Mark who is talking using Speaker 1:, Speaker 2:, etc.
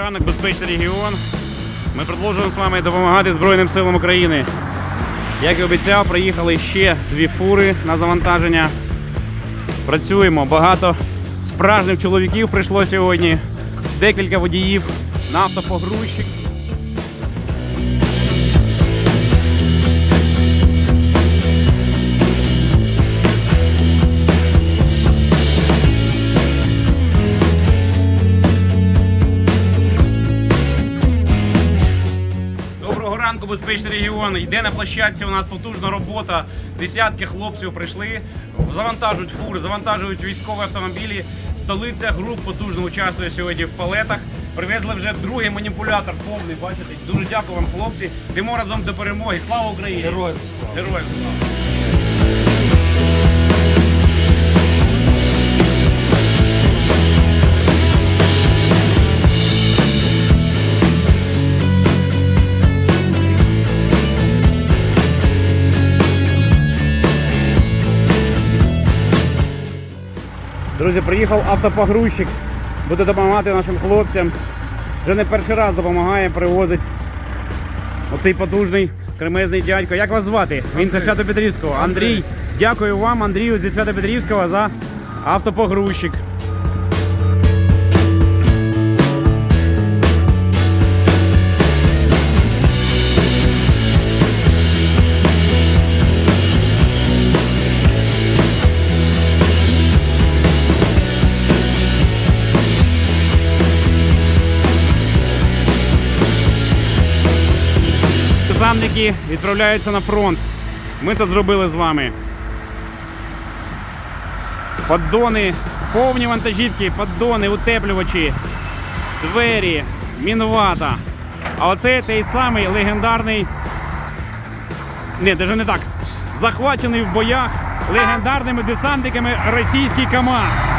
Speaker 1: ранок, безпечний регіон. Ми продовжуємо з вами допомагати Збройним силам України. Як і обіцяв, приїхали ще дві фури на завантаження. Працюємо. Багато справжніх чоловіків прийшло сьогодні. Декілька водіїв на ранку, безпечний регіон. Йде на площадці. У нас потужна робота. Десятки хлопців прийшли, завантажують фури, завантажують військові автомобілі. Столиця груп потужно участвує сьогодні в палетах. Привезли вже другий маніпулятор повний. Бачите, дуже дякую вам, хлопці. Йдемо разом до перемоги. Слава Україні!
Speaker 2: Героям слава.
Speaker 1: Героям слава! Друзі, приїхав автопогрузчик. Буде допомагати нашим хлопцям. Вже не перший раз допомагає, привозить оцей потужний кремезний дядько. Як вас звати? Він зі Свято-Петрівського. Андрій. Дякую вам, Андрію, зі Свято-Петрівського за автопогрузчик. Десантники відправляються на фронт. Ми це зробили з вами. Поддони, повні вантажівки, поддони, утеплювачі, двері, мінвата. А оце той самий легендарний. Ні, навіть не так. Захвачений в боях легендарними десантниками російський КАМАЗ.